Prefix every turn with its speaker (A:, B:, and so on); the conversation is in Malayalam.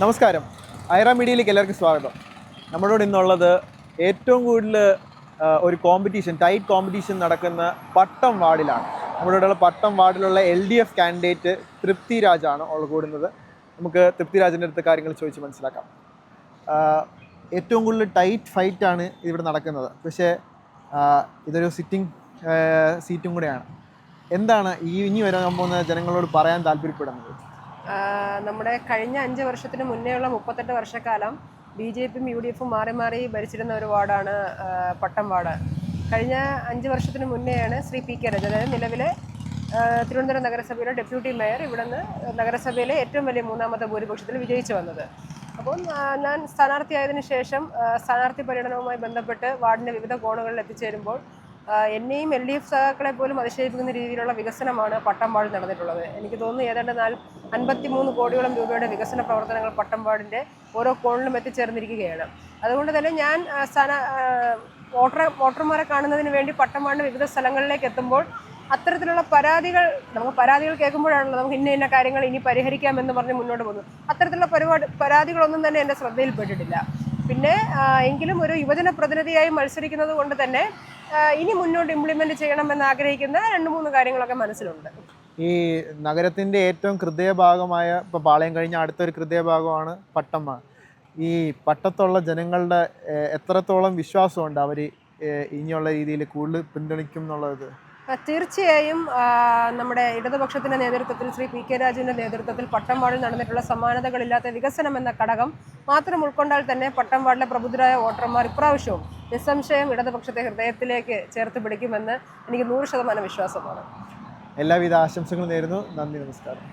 A: നമസ്കാരം. ഐറ മീഡിയയിലേക്ക് എല്ലാവർക്കും സ്വാഗതം. നമ്മളോട് ഇന്നുള്ളത് ഏറ്റവും കൂടുതൽ ഒരു കോമ്പറ്റീഷൻ ടൈറ്റ് കോമ്പറ്റീഷൻ നടക്കുന്ന പട്ടം വാർഡിലാണ്. നമ്മുടെ ഇവിടെയുള്ള പട്ടം വാർഡിലുള്ള L D F candidate Thripthi രാജാണ് ഉള്ള കൂടുന്നത്. നമുക്ക് തൃപ്തി രാജിന്റെ അടുത്ത് കാര്യങ്ങൾ ചോദിച്ച് മനസ്സിലാക്കാം. ഏറ്റവും കൂടുതൽ ടൈറ്റ് ഫൈറ്റാണ് ഇവിടെ നടക്കുന്നത്. പക്ഷേ ഇതൊരു സിറ്റിംഗ് സീറ്റും കൂടെയാണ്. എന്താണ് ഈ ഇനി വരാൻ പോകുന്ന ജനങ്ങളോട് പറയാൻ താല്പര്യപ്പെടുന്നത്?
B: നമ്മുടെ കഴിഞ്ഞ അഞ്ച് വർഷത്തിന് മുന്നേയുള്ള മുപ്പത്തെട്ട് വർഷക്കാലം ബി ജെ പിയും യു ഡി എഫും മാറി മാറി ഭരിച്ചിരുന്ന ഒരു വാർഡാണ് പട്ടം വാർഡ്. കഴിഞ്ഞ അഞ്ച് വർഷത്തിന് മുന്നെയാണ് ശ്രീ പി കെ രജ അതായത് നിലവിലെ തിരുവനന്തപുരം നഗരസഭയുടെ ഡെപ്യൂട്ടി മേയർ ഇവിടുന്ന് നഗരസഭയിലെ ഏറ്റവും വലിയ മൂന്നാമത്തെ ഭൂരിപക്ഷത്തിൽ വിജയിച്ചു വന്നത്. അപ്പം ഞാൻ സ്ഥാനാർത്ഥിയായതിനു ശേഷം സ്ഥാനാർത്ഥി പര്യടനവുമായി ബന്ധപ്പെട്ട് വാർഡിന്റെ വിവിധ കോണുകളിൽ എത്തിച്ചേരുമ്പോൾ എന്നെയും എൽ ഡി എഫ് സഖാക്കളെ പോലും അതിശയിപ്പിക്കുന്ന രീതിയിലുള്ള വികസനമാണ് പട്ടമ്പാടിൽ നടന്നിട്ടുള്ളത്. എനിക്ക് തോന്നുന്നു ഏതാണ്ട് നാൽ അൻപത്തിമൂന്ന് കോടിയോളം രൂപയുടെ വികസന പ്രവർത്തനങ്ങൾ പട്ടമ്പാടിന്റെ ഓരോ കോണിലും എത്തിച്ചേർന്നിരിക്കുകയാണ്. അതുകൊണ്ട് തന്നെ ഞാൻ സ്ഥാന വോട്ടർ വോട്ടർമാരെ കാണുന്നതിന് വേണ്ടി പട്ടമ്പാടിന്റെ വിവിധ സ്ഥലങ്ങളിലേക്ക് എത്തുമ്പോൾ അത്തരത്തിലുള്ള പരാതികൾ നമുക്ക് പരാതികൾ കേൾക്കുമ്പോഴാണല്ലോ നമുക്ക് ഇന്ന ഇന്ന കാര്യങ്ങൾ ഇനി പരിഹരിക്കാമെന്ന് പറഞ്ഞ് മുന്നോട്ട് പോകുന്നു അത്തരത്തിലുള്ള പരിപാടി പരാതികളൊന്നും തന്നെ എന്റെ ശ്രദ്ധയിൽപ്പെട്ടിട്ടില്ല പിന്നെ എങ്കിലും ഒരു യുവജന പ്രതിനിധിയായി മത്സരിക്കുന്നത് കൊണ്ട് തന്നെ ഇനി മുന്നോട്ട് ഇംപ്ലിമെന്റ് ചെയ്യണമെന്ന് ആഗ്രഹിക്കുന്ന രണ്ട് മൂന്ന് കാര്യങ്ങളൊക്കെ മനസ്സിലുണ്ട്.
A: ഈ നഗരത്തിന്റെ ഏറ്റവും ഹൃദയഭാഗമായ ഇപ്പോൾ പാളയം കഴിഞ്ഞ അടുത്തൊരു ഹൃദയഭാഗമാണ് പട്ടമ്മ. ഈ പട്ടത്തുള്ള ജനങ്ങളുടെ എത്രത്തോളം വിശ്വാസമുണ്ട് അവർ ഇനിയുള്ള രീതിയിൽ കൂടുതൽ പിന്തുണയ്ക്കും എന്നുള്ളത്?
B: തീർച്ചയായും നമ്മുടെ ഇടതുപക്ഷത്തിന്റെ നേതൃത്വത്തിൽ ശ്രീ പി കെ രാജുവിന്റെ നേതൃത്വത്തിൽ പട്ടംവാടിൽ നടന്നിട്ടുള്ള സമാനതകളില്ലാത്ത വികസനം എന്ന ഘടകം മാത്രം ഉൾക്കൊണ്ടാൽ തന്നെ പട്ടംവാടിലെ പ്രബുദ്ധരായ വോട്ടർമാർ ഇപ്രാവശ്യവും നിസ്സംശയം ഇടതുപക്ഷത്തെ ഹൃദയത്തിലേക്ക് ചേർത്ത് പിടിക്കുമെന്ന് എനിക്ക് നൂറ് ശതമാനം വിശ്വാസമാണ്.
A: എല്ലാവിധ ആശംസകളും നേരുന്നു. നന്ദി നമസ്കാരം.